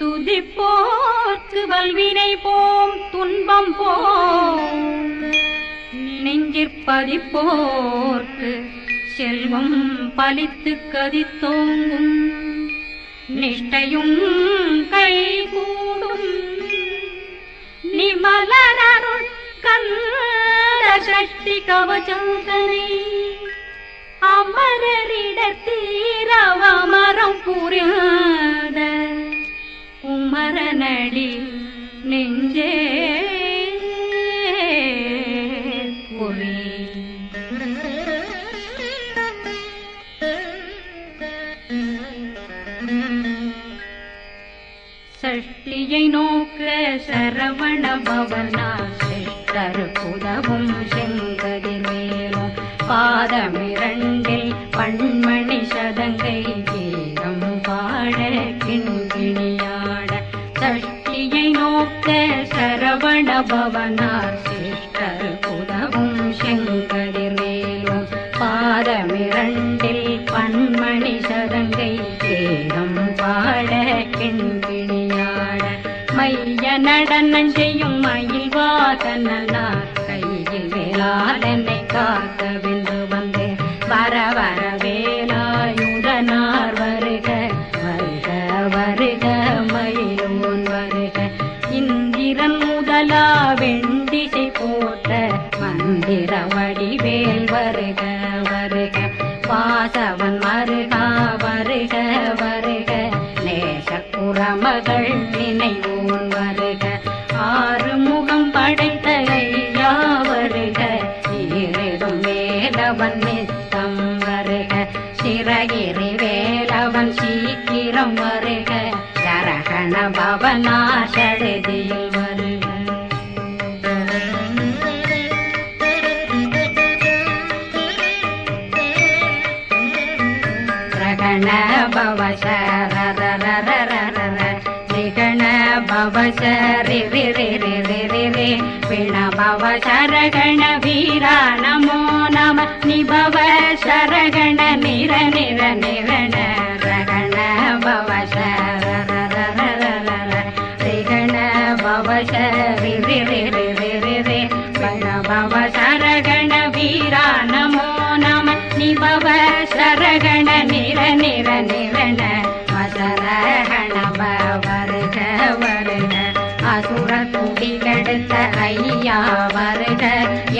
துதிப்போர்க்கு வல்வினை போம் துன்பம் போம். நெஞ்சிற்பதிப்போர்க்கு செல்வம் பலித்து கதித்தோங்கும். நிஷ்டையும் கை கூடும் நிமலனருள் கந்த சக்தி கவச்சந்தனை அமரரிடத்தீரவமரம் புரியாத உமரநடி நெஞ்சே பொறி. சஷ்டியை நோக்க சரவண பவனா தருப்புதவும் செங்கதிர் மேலும் பாதமிரண்டில் பண்ண பவனார் சிஷ்டர் புதவும் செங்கதிர் மேலும் பாதமிரண்டில் பன்மணி சதங்கை தேகம் பாட கிண்கிணியாட மைய நடனம் செய்யும் மயில் வாசனார் கையில் வேளாதனை காக்கவே निभव शरगण वीरा नमो. नमः शरगण निर निर निरनिरनिरण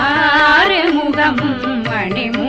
ആറ് മുഖം മണിമു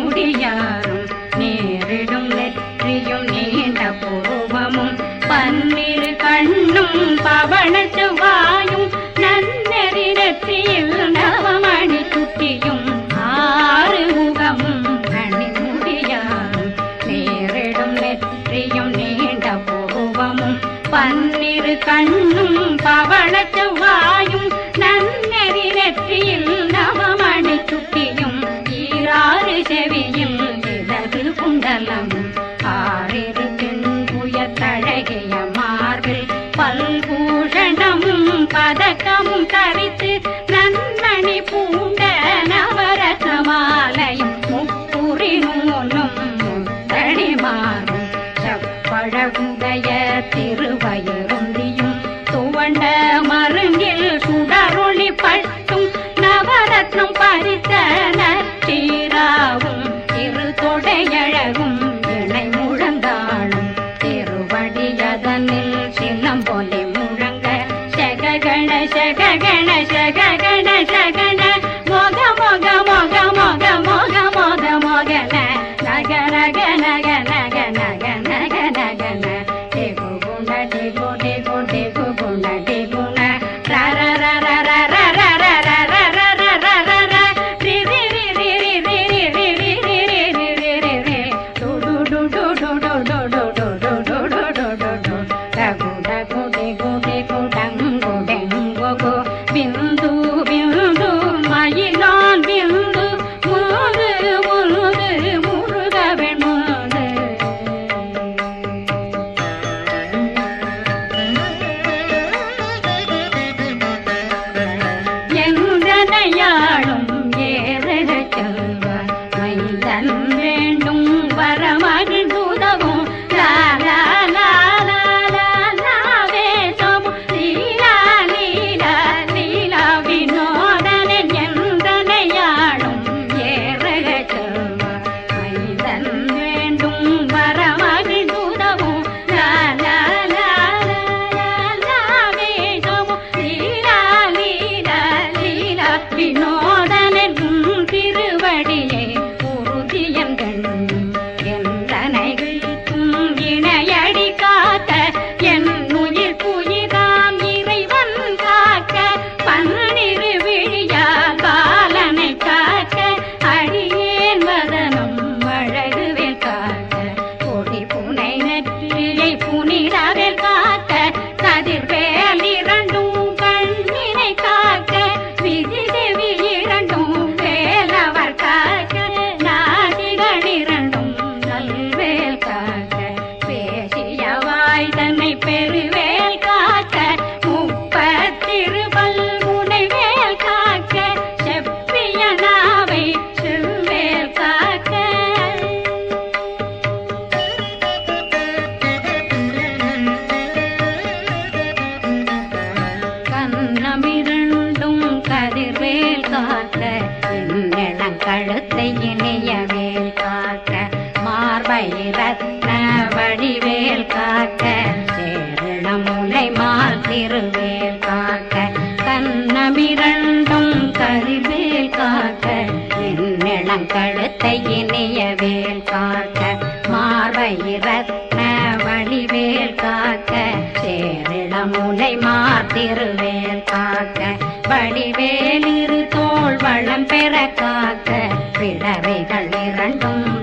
கடன மால் திருவேல் காக்க. கண்ணமிரண்டும் கருவேல் காக்க. என்னிளங்கழுத்தை இனிய வேல் காக்க. மார்பயிரத்ன வழிவேல் காக்க. சேரிளமுலை மார்த்திருவேல் காக்க. வடிவேலிரு தோல் வளம் பெற காக்க. பிழவைகள் இரண்டும்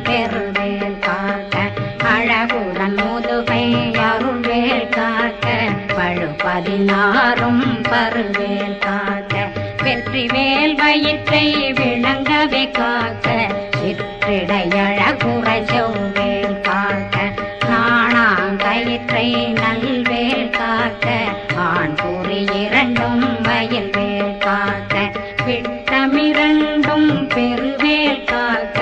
வெற்றிவேல் வயிற்றை விளங்கவே காக்க சிற்றிடையழகுறை செவ்வேல் காக்க நாணாங்கயிற்றை நல்வேல் காக்க ஆண் கூறி இரண்டும் வயல்வேல் காக்க விட்டமிரண்டும் பெருவேல் காக்க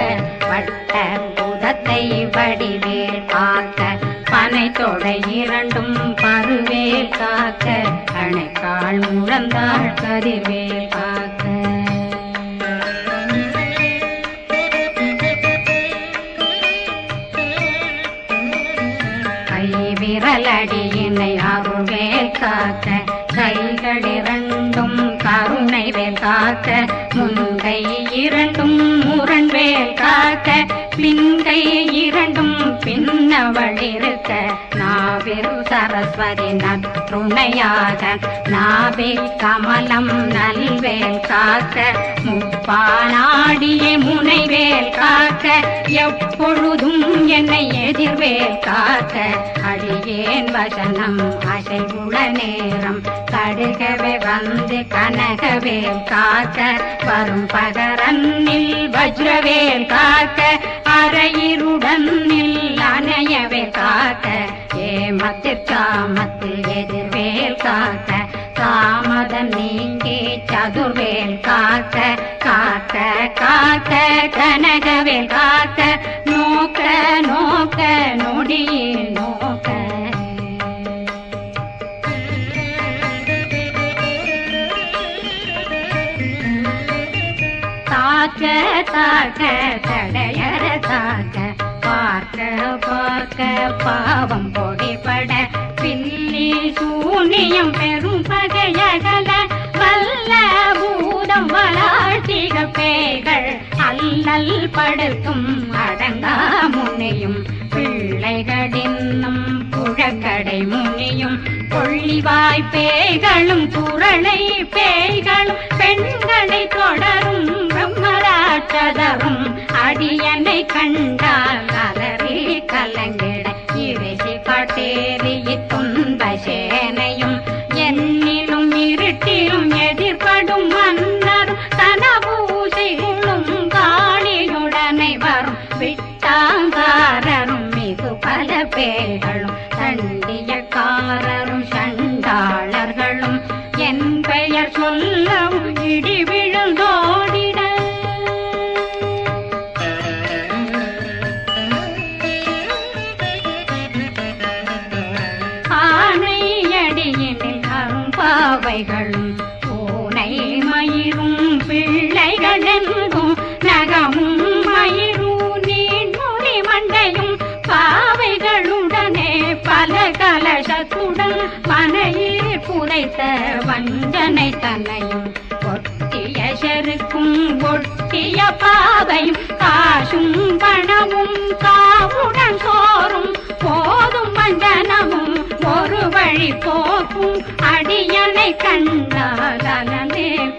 வட்ட புதத்தை வடிவேல் காக்க பனை தொடை இரண்டும் பருவேல் காக்க அணைக்கால் முழந்தாள் கதிர்வேல் காக்க. விரலடியினை அருள்வே காக்க கைகளிரண்டும் கருணை வேல் காக்க முன்கை இரண்டும் முரண்வேல் காக்க பின்கை இரண்டும் பின்னவள் நாவில் சரஸ்வதி நற்றுணையாக நாவில் கமலம் நல்வேல் காக்க முப்பானாடியே முனைவேல் காக்க எப்பொழுதும் என்னை எதிர்வேல் காக்க. அடியேன் வசனம் அசைவுள நேரம் கடுகவே வந்து கனகவேல் காக்க வரும் பகரன்னில் வஜ்ரவேல் காக்க அரையிருடன் அணையவே காக்க ஏமத்தில் காமத்தில் எதிர்வேல் காக்க காமதம் நீங்கி சதுர்வேல் காக்க காக்க காக்க கனகவேல் காக்க நோக்க நோக்க நொடியில் நோக்க. தாக்க தாக்க தடையற தாக்க பார்க்க பார்க்க பாவம் பொடிபட பின்னி சூனியம் பெரும் பகையகல வல்ல பூதம் வளாழ்த்திக பேய்கள் அல்லல் படுத்தும் அடங்கா முனையும் பிள்ளைகளின்னும் புழக்கடை முனியும் பேசிவாய் பேய்களும் குரலை பேய்களும் பெண்களை தொடரும் பிரம்மராட்சதரும். அடியனை கண்டால் அலறி கலங்கிட இறைசி பட்டேரி துன்ப சேனையும். என்னிலும் இருட்டிலும் வஞ்சனை தலையும் ஒட்டிய செருக்கும் ஒட்டிய பாதையும் காசும் பணமும் காவுடன் சோறும். போதும் வஞ்சனமும் ஒரு வழி போக்கும். அடியனை கண்டால் அலந்தே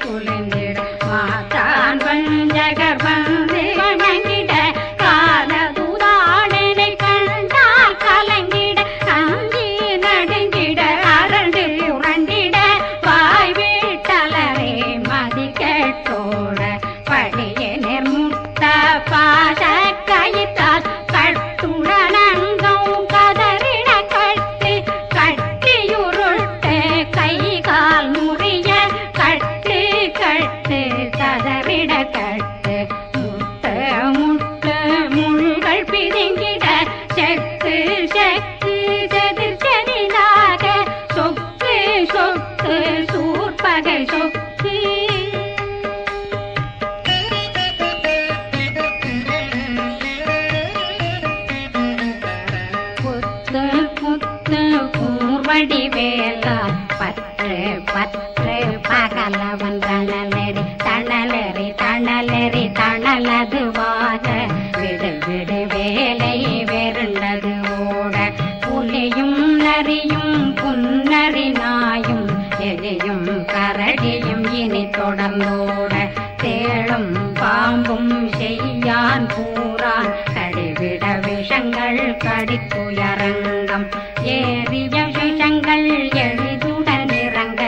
ஏறிய விஷங்கள் எளிதுடன் இறங்க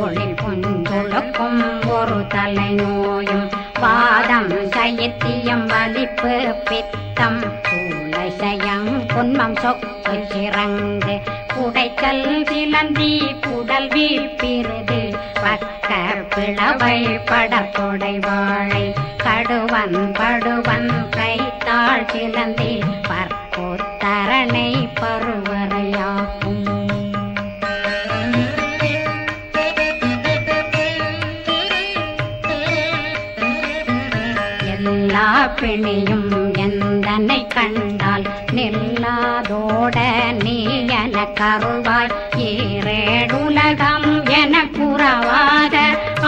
ஒளி புஞ்சுழுக்கும் ஒரு தலை நோயும் பாதம் சைத்தியம் வலிப்பு பித்தம் சூளைசயம் பொன்மம் சொக்கு சிறங்கு குடைச்சல் சிலந்தி குடல் வீப்பிருது பக்க பிளவை படத்தொடை வாழை கடுவன் படுவன் கைத்தாள் சிலந்தி பற்போத்தரணை பருவரையாகும் எல்லா பிணியும் எந்தனை கண்டால் நில்லாதோட நீ என கருவாய்? ஈரேடுலகம் என புறவாத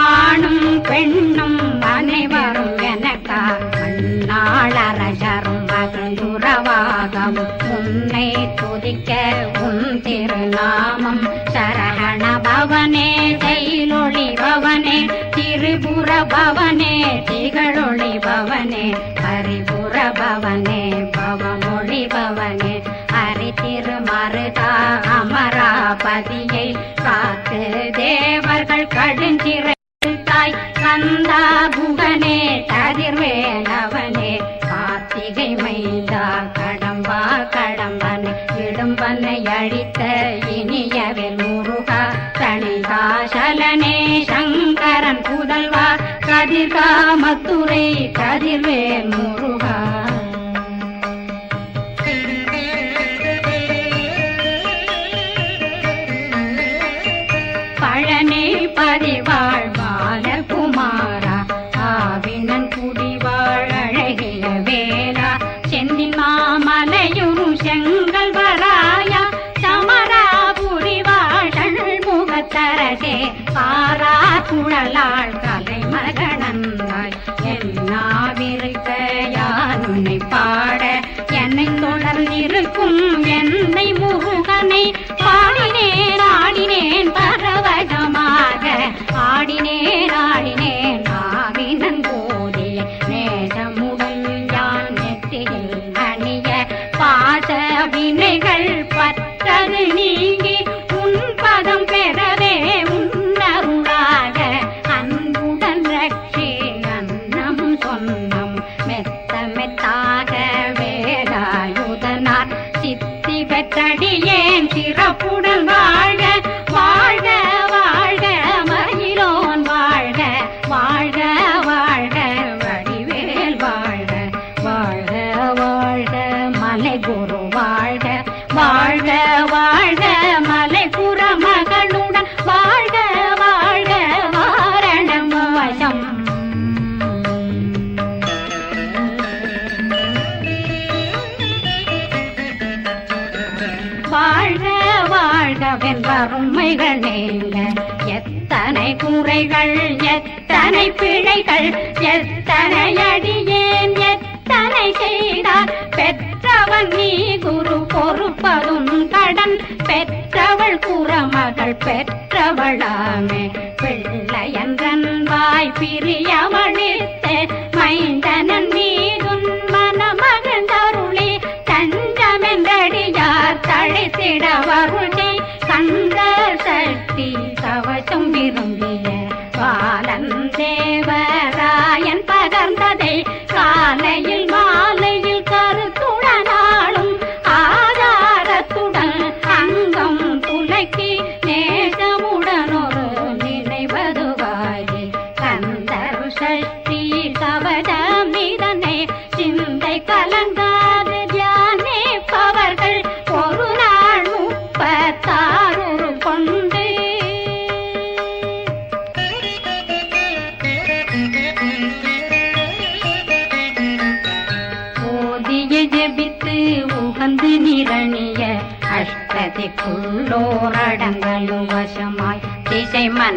ஆணும் பெண்ணும் அனைவரும் எனக்கா மண்ணாளரசரும் மகிழ்ந்துறவாகவும் உன்னை துதிக்க உன் திருநாமம் சரகண பவனே செயலொளி பவனே திகழொளி பவனே பரிபுற பவனே பவமொழி பவனே. ஹரி திருமருகா அமராபதியை காத்து தேவர்கள் கடுஞ்சிறை தாய் கந்தா புகனே கதிர்வேலவனே கார்த்திகை மைந்தா கடம்பா கடம்பன் இடும்பனை அழித்த இனியவில் முருகா தணிகாசலனே சங்கரன் புதல்வா கதிர் காமத்துறை கதிர்வேல் முருகா. பழனி பதிவா ஆடினேன் ஆடினேன் மாவினன் போதிய நேசமுடன் யான் நெத்தியில் அணிய பாச வினைகள் பத்தது நீ. எத்தனை அடியேன் எத்தனை செய்தார்? பெற்றவன் நீ குரு பொறுப்பதும் கடன். பெற்றவள் குறமகள் பெற்றவளாமே. பிள்ளையன்றன் வாய் பிரியவழித்தே மைந்தனன் நீ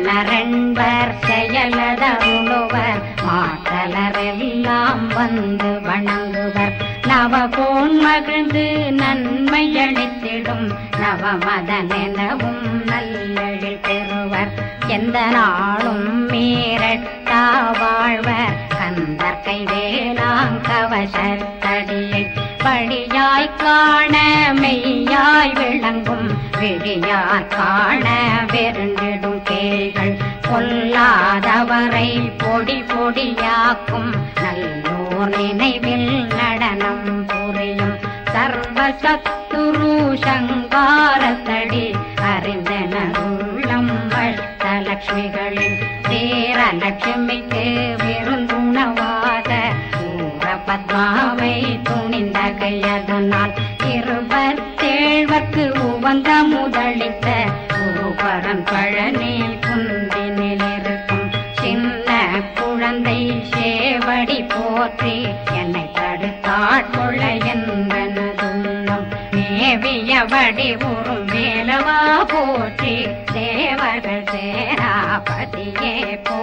நரண்பர் மன்னரென்பர் செயலதருளுவர் மாற்றலரெல்லாம் வந்து வணங்குவர். நவகோன் மகிழ்ந்து நன்மை அளித்திடும் நவமதனெனவும் நல்லழில் பெறுவர். எந்த நாளும் மீரட்டா வாழ்வர். கந்தற்கை வேளாங் கவசத்தடியை படியாய் காண மெய்யாய் விளங்கும். விழியார் காண வெருண்டிடும் கேள்கள் பொல்லாதவரை பொடி பொடியாக்கும் நல்லோர் நினைவில் நடனம் புரியும் சர்வ சத்துரு சங்காரத்தடி அறிந்தனருள்ளம் அஷ்டலட்சுமிகளின் சேரலட்சுமிக்கு விருந்துணவாத பத்மாவை துணிந்த கையதனால் கற்கு உவந்த முதலித்த பூபரம் பழனில் குந்தினில் இருக்கும். சின்ன குழந்தை சேவடி போற்றி என்னை தடுத்தாள் கொள்ள என்பனதுள்ளம் மேவியபடி உறும் மேலவா போற்றி தேவர்கள் சேராபதியே போ